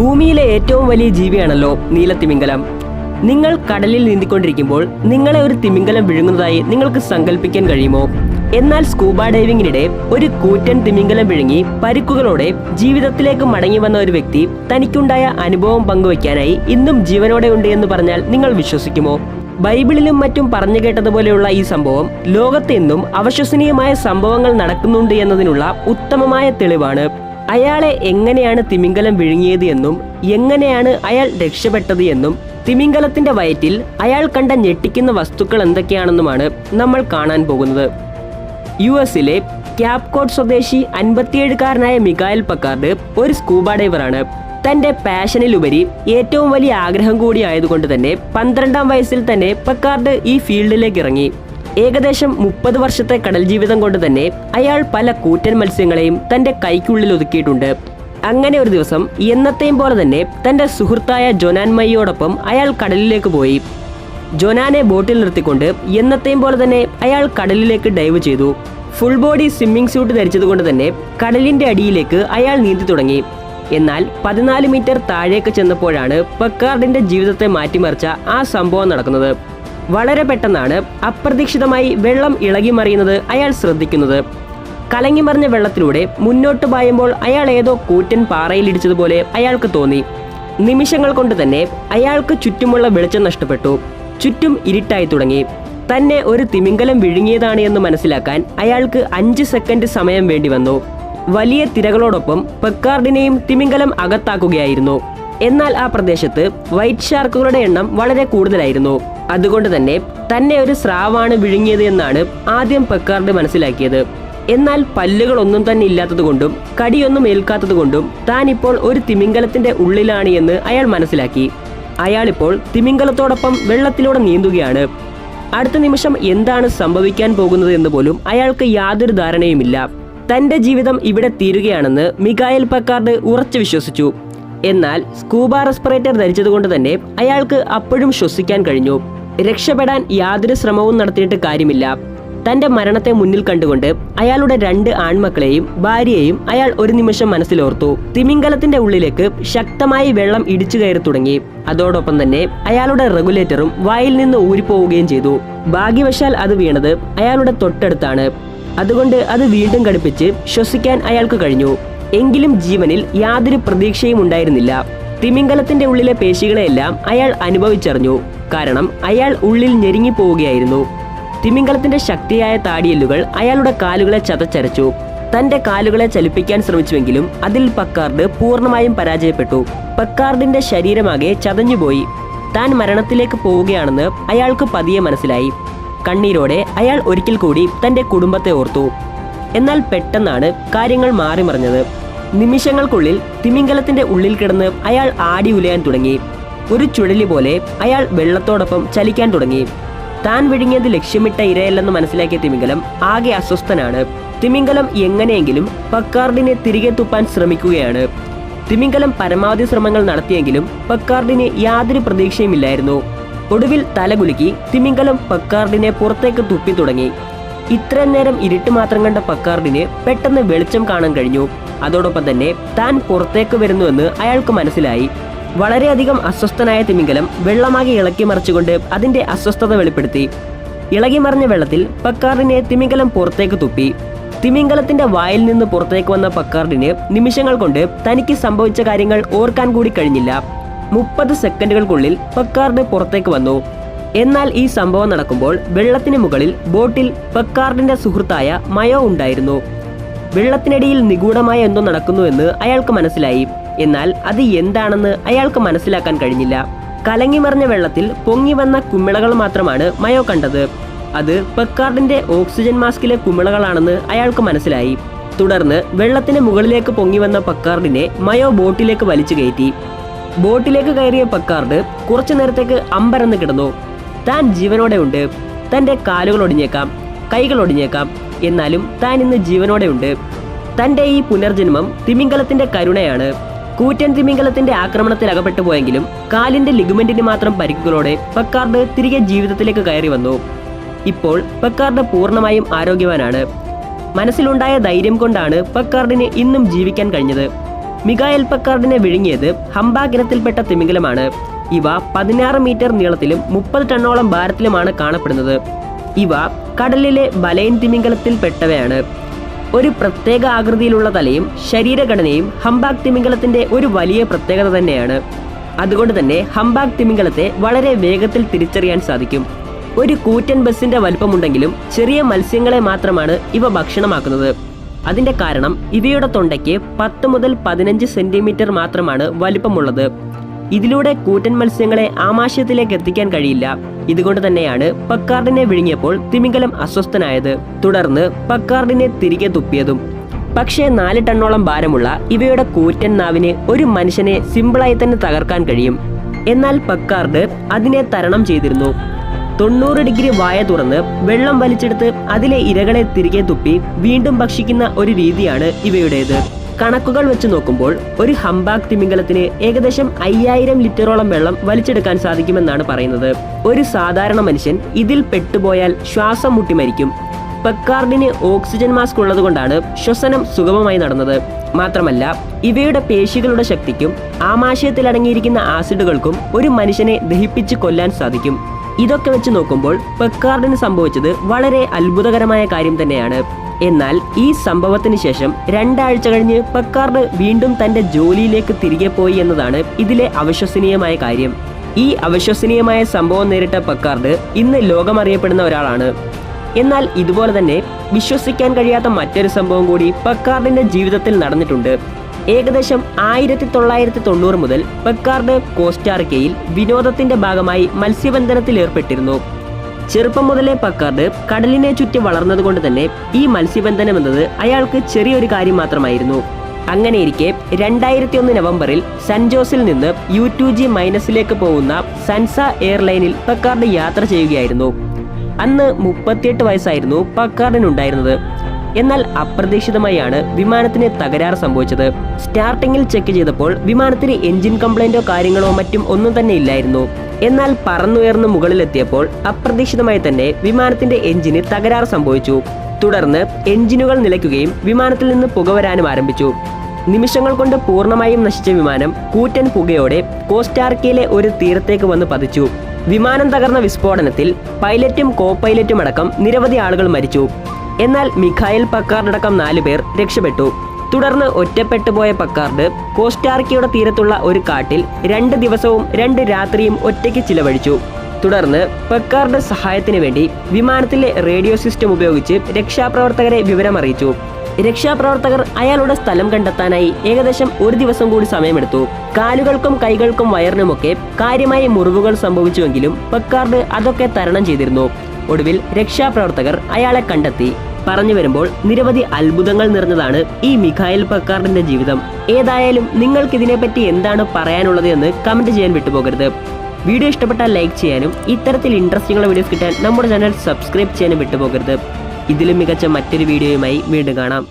ഭൂമിയിലെ ഏറ്റവും വലിയ ജീവിയാണല്ലോ നീലത്തിമിംഗലം നിങ്ങൾ കടലിൽ നീന്തിക്കൊണ്ടിരിക്കുമ്പോൾ നിങ്ങളെ ഒരു തിമിംഗലം വിഴുങ്ങുന്നതായി നിങ്ങൾക്ക് സങ്കല്പിക്കാൻ കഴിയുമോ? എന്നാൽ സ്കൂബ ഡൈവിങ്ങിനിടെ ഒരു കൂറ്റൻ തിമിംഗലം വിഴുങ്ങി പരിക്കുകളോടെ ജീവിതത്തിലേക്ക് മടങ്ങി വന്ന ഒരു വ്യക്തി തനിക്കുണ്ടായ അനുഭവം പങ്കുവയ്ക്കാനായി ഇന്നും ജീവനോടെ ഉണ്ട് എന്ന് പറഞ്ഞാൽ നിങ്ങൾ വിശ്വസിക്കുമോ? ബൈബിളിലും മറ്റും പറഞ്ഞു കേട്ടതുപോലെയുള്ള ഈ സംഭവം ലോകത്തെന്നും അവിശ്വസനീയമായ സംഭവങ്ങൾ നടക്കുന്നുണ്ട് എന്നതിനുള്ള ഉത്തമമായ തെളിവാണ്. അയാളെ എങ്ങനെയാണ് തിമിംഗലം വിഴുങ്ങിയത് എന്നും എങ്ങനെയാണ് അയാൾ രക്ഷപ്പെട്ടത് എന്നും തിമിംഗലത്തിന്റെ വയറ്റിൽ അയാൾ കണ്ട ഞെട്ടിക്കുന്ന വസ്തുക്കൾ എന്തൊക്കെയാണെന്നുമാണ് നമ്മൾ കാണാൻ പോകുന്നത്. യു എസിലെ ക്യാപ്കോട്ട് സ്വദേശി അൻപത്തിയേഴുകാരനായ മികായൽ പക്കാർഡ് ഒരു സ്കൂബ ഡൈവറാണ്. തന്റെ പാഷനിലുപരി ഏറ്റവും വലിയ ആഗ്രഹം കൂടി ആയതുകൊണ്ട് തന്നെ പന്ത്രണ്ടാം വയസ്സിൽ തന്നെ പക്കാർഡ് ഈ ഫീൽഡിലേക്ക് ഇറങ്ങി. ഏകദേശം മുപ്പത് വർഷത്തെ കടൽ ജീവിതം കൊണ്ട് തന്നെ അയാൾ പല കൂറ്റൻ മത്സ്യങ്ങളെയും തന്റെ കൈക്കുള്ളിൽ ഒതുക്കിയിട്ടുണ്ട്. അങ്ങനെ ഒരു ദിവസം എന്നത്തെയും പോലെ തന്നെ തന്റെ സുഹൃത്തായ ജൊനാൻ മയ്യോടൊപ്പം അയാൾ കടലിലേക്ക് പോയി. ജൊനാനെ ബോട്ടിൽ നിർത്തിക്കൊണ്ട് എന്നത്തെയും പോലെ തന്നെ അയാൾ കടലിലേക്ക് ഡൈവ് ചെയ്തു. ഫുൾ ബോഡി സ്വിമ്മിംഗ് സ്യൂട്ട് ധരിച്ചതുകൊണ്ട് തന്നെ കടലിന്റെ അടിയിലേക്ക് അയാൾ നീന്തി തുടങ്ങി. എന്നാൽ പതിനാല് മീറ്റർ താഴേക്ക് ചെന്നപ്പോഴാണ് പക്കാർഡിന്റെ ജീവിതത്തെ മാറ്റിമറിച്ച ആ സംഭവം നടക്കുന്നത്. വളരെ പെട്ടെന്നാണ് അപ്രതീക്ഷിതമായി വെള്ളം ഇളകി മറിയുന്നത് അയാൾ ശ്രദ്ധിക്കുന്നത്. കലങ്ങിമറിഞ്ഞ വെള്ളത്തിലൂടെ മുന്നോട്ട് പായുമ്പോൾ അയാൾ ഏതോ കൂറ്റൻ പാറയിൽ ഇടിച്ചതുപോലെ അയാൾക്ക് തോന്നി. നിമിഷങ്ങൾ കൊണ്ട് തന്നെ അയാൾക്ക് ചുറ്റുമുള്ള വെളിച്ചം നഷ്ടപ്പെട്ടു. ചുറ്റും ഇരുട്ടായി തുടങ്ങി. തന്നെ ഒരു തിമിംഗലം വിഴുങ്ങിയതാണ് എന്ന് മനസ്സിലാക്കാൻ അയാൾക്ക് അഞ്ച് സെക്കൻഡ് സമയം വേണ്ടി വന്നു. വലിയ തിരകളോടൊപ്പം പെക്കാർഡിനെയും തിമിംഗലം അകത്താക്കുകയായിരുന്നു. എന്നാൽ ആ പ്രദേശത്ത് വൈറ്റ് ഷാർക്കുകളുടെ എണ്ണം വളരെ കൂടുതലായിരുന്നു. അതുകൊണ്ട് തന്നെ തന്നെ ഒരു സ്രാവാണ് വിഴുങ്ങിയത് എന്നാണ് ആദ്യം പെക്കാർഡ് മനസ്സിലാക്കിയത്. എന്നാൽ പല്ലുകൾ ഒന്നും തന്നെ ഇല്ലാത്തതുകൊണ്ടും കടിയൊന്നും ഏൽക്കാത്തതുകൊണ്ടും താൻ ഇപ്പോൾ ഒരു തിമിംഗലത്തിന്റെ ഉള്ളിലാണ് എന്ന് അയാൾ മനസ്സിലാക്കി. അയാളിപ്പോൾ തിമിംഗലത്തോടൊപ്പം വെള്ളത്തിലൂടെ നീന്തുകയാണ്. അടുത്ത നിമിഷം എന്താണ് സംഭവിക്കാൻ പോകുന്നത് എന്ന് പോലും അയാൾക്ക് യാതൊരു ധാരണയുമില്ല. തന്റെ ജീവിതം ഇവിടെ തീരുകയാണെന്ന് മികായൽ പക്കാർഡ് ഉറച്ചു വിശ്വസിച്ചു. എന്നാൽ സ്കൂബ റെസ്പിറേറ്റർ ധരിച്ചതുകൊണ്ട് തന്നെ അയാൾക്ക് അപ്പോഴും ശ്വസിക്കാൻ കഴിഞ്ഞു. രക്ഷപ്പെടാൻ യാതൊരു ശ്രമവും നടത്തിയിട്ട് കാര്യമില്ല. തന്റെ മരണത്തെ മുന്നിൽ കണ്ടുകൊണ്ട് അയാളുടെ രണ്ട് ആൺമക്കളെയും ഭാര്യയെയും അയാൾ ഒരു നിമിഷം മനസ്സിലോർത്തു. തിമിംഗലത്തിന്റെ ഉള്ളിലേക്ക് ശക്തമായി വെള്ളം ഇടിച്ചു കയറി തുടങ്ങി. അതോടൊപ്പം തന്നെ അയാളുടെ റെഗുലേറ്ററും വായിൽ നിന്ന് ഊരിപ്പോവുകയും ചെയ്തു. ഭാഗ്യവശാൽ അത് വീണത് അയാളുടെ തൊട്ടടുത്താണ്. അതുകൊണ്ട് അത് വീണ്ടും ഘടിപ്പിച്ച് ശ്വസിക്കാൻ അയാൾക്ക് കഴിഞ്ഞു. എങ്കിലും ജീവനിൽ യാതൊരു പ്രതീക്ഷയും ഉണ്ടായിരുന്നില്ല. തിമിംഗലത്തിന്റെ ഉള്ളിലെ പേശികളെയെല്ലാം അയാൾ അനുഭവിച്ചറിഞ്ഞു. കാരണം അയാൾ ഉള്ളിൽ ഞെരുങ്ങി പോവുകയായിരുന്നു. തിമിംഗലത്തിന്റെ ശക്തിയായ താടിയെല്ലുകൾ അയാളുടെ കാലുകളെ ചതച്ചരച്ചു. തന്റെ കാലുകളെ ചലിപ്പിക്കാൻ ശ്രമിച്ചുവെങ്കിലും അതിൽ പക്കാർഡ് പൂർണമായും പരാജയപ്പെട്ടു. പക്കാർഡിന്റെ ശരീരമാകെ ചതഞ്ഞുപോയി. താൻ മരണത്തിലേക്ക് പോവുകയാണെന്ന് അയാൾക്ക് പതിയെ മനസ്സിലായി. കണ്ണീരോടെ അയാൾ ഒരിക്കൽ കൂടി തന്റെ കുടുംബത്തെ ഓർത്തു. എന്നാൽ പെട്ടെന്നാണ് കാര്യങ്ങൾ മാറിമറിഞ്ഞത്. നിമിഷങ്ങൾക്കുള്ളിൽ തിമിംഗലത്തിന്റെ ഉള്ളിൽ കിടന്ന് അയാൾ ആടി ഉലയാൻ തുടങ്ങി. ഒരു ചുഴലി പോലെ അയാൾ വെള്ളത്തോടൊപ്പം ചലിക്കാൻ തുടങ്ങി. താൻ വിഴുങ്ങിയത് ലക്ഷ്യമിട്ട ഇരയല്ലെന്ന് മനസ്സിലാക്കിയ തിമിംഗലം ആകെ അസ്വസ്ഥനാണ്. തിമിംഗലം എങ്ങനെയെങ്കിലും പക്കാർഡിനെ തിരികെ തുപ്പാൻ ശ്രമിക്കുകയാണ്. തിമിംഗലം പരമാവധി ശ്രമങ്ങൾ നടത്തിയെങ്കിലും പക്കാർഡിന് യാതൊരു പ്രതീക്ഷയുമില്ലായിരുന്നു. ഒടുവിൽ തലകുലുക്കി തിമിംഗലം പക്കാർഡിനെ പുറത്തേക്ക് തുപ്പി തുടങ്ങി. ഇത്രയും നേരം ഇരുട്ട് മാത്രം കണ്ട പക്കാർഡിന് പെട്ടെന്ന് വെളിച്ചം കാണാൻ കഴിഞ്ഞു. അതോടൊപ്പം തന്നെ താൻ പുറത്തേക്ക് വരുന്നുവെന്ന് അയാൾക്ക് മനസ്സിലായി. വളരെയധികം അസ്വസ്ഥനായ തിമിംഗലം വെള്ളമാകെ ഇളക്കി മറിച്ചുകൊണ്ട് അതിന്റെ അസ്വസ്ഥത വെളിപ്പെടുത്തി. ഇളകി മറിഞ്ഞ വെള്ളത്തിൽ പക്കാർഡിനെ തിമിംഗലം പുറത്തേക്ക് തുപ്പി. തിമിംഗലത്തിന്റെ വായിൽ നിന്ന് പുറത്തേക്ക് വന്ന പക്കാർഡിന് നിമിഷങ്ങൾ കൊണ്ട് തനിക്ക് സംഭവിച്ച കാര്യങ്ങൾ ഓർക്കാൻ കൂടി കഴിഞ്ഞില്ല. മുപ്പത് സെക്കൻഡുകൾക്കുള്ളിൽ പക്കാർഡ് പുറത്തേക്ക് വന്നു. എന്നാൽ ഈ സംഭവം നടക്കുമ്പോൾ വെള്ളത്തിന് മുകളിൽ ബോട്ടിൽ പെക്കാർഡിന്റെ സുഹൃത്തായ മയോ ഉണ്ടായിരുന്നു. വെള്ളത്തിനടിയിൽ നിഗൂഢമായ എന്തോ നടക്കുന്നുവെന്ന് അയാൾക്ക് മനസ്സിലായി. എന്നാൽ അത് എന്താണെന്ന് അയാൾക്ക് മനസ്സിലാക്കാൻ കഴിഞ്ഞില്ല. കലങ്ങിമറിഞ്ഞ വെള്ളത്തിൽ പൊങ്ങി വന്ന കുമിളകൾ മാത്രമാണ് മയോ കണ്ടത്. അത് പെക്കാർഡിന്റെ ഓക്സിജൻ മാസ്കിലെ കുമിളകളാണെന്ന് അയാൾക്ക് മനസ്സിലായി. തുടർന്ന് വെള്ളത്തിന് മുകളിലേക്ക് പൊങ്ങി വന്ന പക്കാർഡിനെ മയോ ബോട്ടിലേക്ക് വലിച്ചു കയറ്റി. ബോട്ടിലേക്ക് കയറിയ പക്കാർഡ് കുറച്ചു നേരത്തേക്ക് അമ്പരന്ന് കിടന്നു. താൻ ജീവനോടെ ഉണ്ട് തന്റെ കാലുകൾ ഒടിഞ്ഞേക്കാം കൈകൾ ഒടിഞ്ഞേക്കാം. എന്നാലും താൻ ഇന്ന് ജീവനോടെ ഉണ്ട് തന്റെ ഈ പുനർജന്മം തിമിംഗലത്തിന്റെ കരുണയാണ്. കൂറ്റൻ തിമിംഗലത്തിന്റെ ആക്രമണത്തിൽ അകപ്പെട്ടു പോയെങ്കിലും കാലിന്റെ ലിഗമെന്റിന് മാത്രം പരിക്കുകളോടെ പക്കാർഡ് തിരികെ ജീവിതത്തിലേക്ക് കയറി വന്നു. ഇപ്പോൾ പക്കാർഡ് പൂർണമായും ആരോഗ്യവാനാണ്. മനസ്സിലുണ്ടായ ധൈര്യം കൊണ്ടാണ് പക്കാർഡിന് ഇന്നും ജീവിക്കാൻ കഴിഞ്ഞത്. മികായൽ പക്കാർഡിനെ വിഴുങ്ങിയത് ഹംബാഗിനത്തിൽപ്പെട്ട തിമിംഗലമാണ്. ഇവ പതിനാറ് മീറ്റർ നീളത്തിലും മുപ്പത് ടണ്ണോളം ഭാരത്തിലുമാണ് കാണപ്പെടുന്നത്. ഇവ കടലിലെ ബലയൻ തിമിംഗലത്തിൽ പെട്ടവയാണ്. ഒരു പ്രത്യേക ആകൃതിയിലുള്ള തലയും ശരീരഘടനയും ഹംബാഗ് തിമിംഗലത്തിന്റെ ഒരു വലിയ പ്രത്യേകത തന്നെയാണ്. അതുകൊണ്ട് തന്നെ ഹംബാഗ് തിമിംഗലത്തെ വളരെ വേഗത്തിൽ തിരിച്ചറിയാൻ സാധിക്കും. ഒരു കൂറ്റൻ ബസിന്റെ വലുപ്പമുണ്ടെങ്കിലും ചെറിയ മത്സ്യങ്ങളെ മാത്രമാണ് ഇവ ഭക്ഷണമാക്കുന്നത്. അതിന്റെ കാരണം ഇവയുടെ തൊണ്ടയ്ക്ക് പത്ത് മുതൽ പതിനഞ്ച് സെന്റിമീറ്റർ മാത്രമാണ് വലിപ്പമുള്ളത്. ഇതിലൂടെ കൂറ്റൻ മത്സ്യങ്ങളെ ആമാശയത്തിലേക്ക് എത്തിക്കാൻ കഴിയില്ല. ഇതുകൊണ്ട് തന്നെയാണ് പക്കാർഡിനെ വിഴുങ്ങിയപ്പോൾ തിമിംഗലം അസ്വസ്ഥനായത്. തുടർന്ന് പക്കാർഡിനെ തിരികെ തുപ്പിയതും. പക്ഷേ നാല് ടണ്ണോളം ഭാരമുള്ള ഇവയുടെ കൂറ്റൻ നാവിന് ഒരു മനുഷ്യനെ സിമ്പിളായി തന്നെ തകർക്കാൻ കഴിയും. എന്നാൽ പക്കാർഡ് അതിനെ തരണം ചെയ്തിരുന്നു. തൊണ്ണൂറ് ഡിഗ്രി വായ തുറന്ന് വെള്ളം വലിച്ചെടുത്ത് അതിലെ ഇരകളെ തിരികെ തുപ്പി വീണ്ടും ഭക്ഷിക്കുന്ന ഒരു രീതിയാണ് ഇവയുടേത്. കണക്കുകൾ വെച്ച് നോക്കുമ്പോൾ ഒരു ഹംബാഗ് തിമിംഗലത്തിന് ഏകദേശം അയ്യായിരം ലിറ്ററോളം വെള്ളം വലിച്ചെടുക്കാൻ സാധിക്കുമെന്നാണ് പറയുന്നത്. ഒരു സാധാരണ മനുഷ്യൻ ഇതിൽ പെട്ടുപോയാൽ ശ്വാസം മുട്ടി മരിക്കും. പെക്കാർഡിന് ഓക്സിജൻ മാസ്ക് ഉള്ളതുകൊണ്ടാണ് ശ്വസനം സുഗമമായി നടന്നത്. മാത്രമല്ല ഇവയുടെ പേശികളുടെ ശക്തിക്കും ആമാശയത്തിൽ അടങ്ങിയിരിക്കുന്ന ആസിഡുകൾക്കും ഒരു മനുഷ്യനെ ദഹിപ്പിച്ച് കൊല്ലാൻ സാധിക്കും. ഇതൊക്കെ വെച്ച് നോക്കുമ്പോൾ പെക്കാർഡിന് സംഭവിച്ചത് വളരെ അത്ഭുതകരമായ കാര്യം തന്നെയാണ്. എന്നാൽ ഈ സംഭവത്തിന് ശേഷം രണ്ടാഴ്ച കഴിഞ്ഞ് പെക്കാർഡ് വീണ്ടും തന്റെ ജോലിയിലേക്ക് തിരികെ പോയി എന്നതാണ് ഇതിലെ അവിശ്വസനീയമായ കാര്യം. ഈ അവിശ്വസനീയമായ സംഭവം നേരിട്ട പെക്കാർഡ് ഇന്ന് ലോകമറിയപ്പെടുന്ന ഒരാളാണ്. എന്നാൽ ഇതുപോലെ തന്നെ വിശ്വസിക്കാൻ കഴിയാത്ത മറ്റൊരു സംഭവം കൂടി പക്കാർഡിന്റെ ജീവിതത്തിൽ നടന്നിട്ടുണ്ട്. ഏകദേശം ആയിരത്തി തൊള്ളായിരത്തി തൊണ്ണൂറ് മുതൽ പെക്കാർഡ് കോസ്റ്റാർക്കയിൽ വിനോദത്തിന്റെ ഭാഗമായി മത്സ്യബന്ധനത്തിൽ ഏർപ്പെട്ടിരുന്നു ചെറുപ്പം മുതലേ പക്കാർഡ് കടലിനെ ചുറ്റി വളർന്നതുകൊണ്ട് തന്നെ ഈ മത്സ്യബന്ധനം എന്നത് അയാൾക്ക് ചെറിയൊരു കാര്യം മാത്രമായിരുന്നു. അങ്ങനെയിരിക്കെ രണ്ടായിരത്തി ഒന്ന് നവംബറിൽ സൻജോസിൽ നിന്ന് യു ടു ജി മൈനസിലേക്ക് പോകുന്ന സൻസ എയർലൈനിൽ പക്കാർഡ് യാത്ര ചെയ്യുകയായിരുന്നു. അന്ന് മുപ്പത്തിയെട്ട് വയസ്സായിരുന്നു പക്കാർഡിനുണ്ടായിരുന്നത്. എന്നാൽ അപ്രതീക്ഷിതമായാണ് വിമാനത്തിന് തകരാറ് സംഭവിച്ചത്. സ്റ്റാർട്ടിങ്ങിൽ ചെക്ക് ചെയ്തപ്പോൾ വിമാനത്തിന് എഞ്ചിൻ കംപ്ലൈന്റോ കാര്യങ്ങളോ മറ്റും ഒന്നും തന്നെ ഇല്ലായിരുന്നു. എന്നാൽ പറന്നുയർന്ന് മുകളിലെത്തിയപ്പോൾ അപ്രതീക്ഷിതമായി തന്നെ വിമാനത്തിന്റെ എഞ്ചിന് തകരാറ് സംഭവിച്ചു. തുടർന്ന് എഞ്ചിനുകൾ നിലയ്ക്കുകയും വിമാനത്തിൽ നിന്ന് പുക വരാനും ആരംഭിച്ചു. നിമിഷങ്ങൾ കൊണ്ട് പൂർണമായും നശിച്ച വിമാനം കൂറ്റൻ പുകയോടെ കോസ്റ്റാർക്കയിലെ ഒരു തീരത്തേക്ക് വന്ന് പതിച്ചു. വിമാനം തകർന്ന വിസ്ഫോടനത്തിൽ പൈലറ്റും കോ പൈലറ്റും അടക്കം നിരവധി ആളുകൾ മരിച്ചു. എന്നാൽ മിഖായൽ പക്കാർഡ് അടക്കം നാലു പേർ രക്ഷപ്പെട്ടു. തുടർന്ന് ഒറ്റപ്പെട്ടു പോയ പക്കാർഡ് കോസ്റ്റാർക്കയുടെ തീരത്തുള്ള ഒരു കാട്ടിൽ രണ്ട് ദിവസവും രണ്ട് രാത്രിയും ഒറ്റയ്ക്ക് ചിലവഴിച്ചു. തുടർന്ന് പക്കാർഡ് സഹായത്തിന് വേണ്ടി വിമാനത്തിലെ റേഡിയോ സിസ്റ്റം ഉപയോഗിച്ച് രക്ഷാപ്രവർത്തകരെ വിവരമറിയിച്ചു. രക്ഷാപ്രവർത്തകർ അയാളുടെ സ്ഥലം കണ്ടെത്താനായി ഏകദേശം ഒരു ദിവസം കൂടി സമയമെടുത്തു. കാലുകൾക്കും കൈകൾക്കും വയറിനുമൊക്കെ കാര്യമായ മുറിവുകൾ സംഭവിച്ചുവെങ്കിലും പക്കാർഡ് അതൊക്കെ തരണം ചെയ്തിരുന്നു. ഒടുവിൽ രക്ഷാപ്രവർത്തകർ അയാളെ കണ്ടെത്തി. പറഞ്ഞു വരുമ്പോൾ നിരവധി അത്ഭുതങ്ങൾ നിറഞ്ഞതാണ് ഈ മിഖായൽ പക്കാർഡിന്റെ ജീവിതം. ഏതായാലും നിങ്ങൾക്ക് ഇതിനെപ്പറ്റി എന്താണ് പറയാനുള്ളത് എന്ന് കമന്റ് ചെയ്യാൻ വിട്ടുപോകരുത്. വീഡിയോ ഇഷ്ടപ്പെട്ടാൽ ലൈക്ക് ചെയ്യാനും ഇത്തരത്തിൽ ഇൻട്രസ്റ്റിംഗ് ഉള്ള വീഡിയോസ് കിട്ടാൻ നമ്മുടെ ചാനൽ സബ്സ്ക്രൈബ് ചെയ്യാനും വിട്ടുപോകരുത്. ഇതിലും മികച്ച മറ്റൊരു വീഡിയോയുമായി വീണ്ടും കാണാം.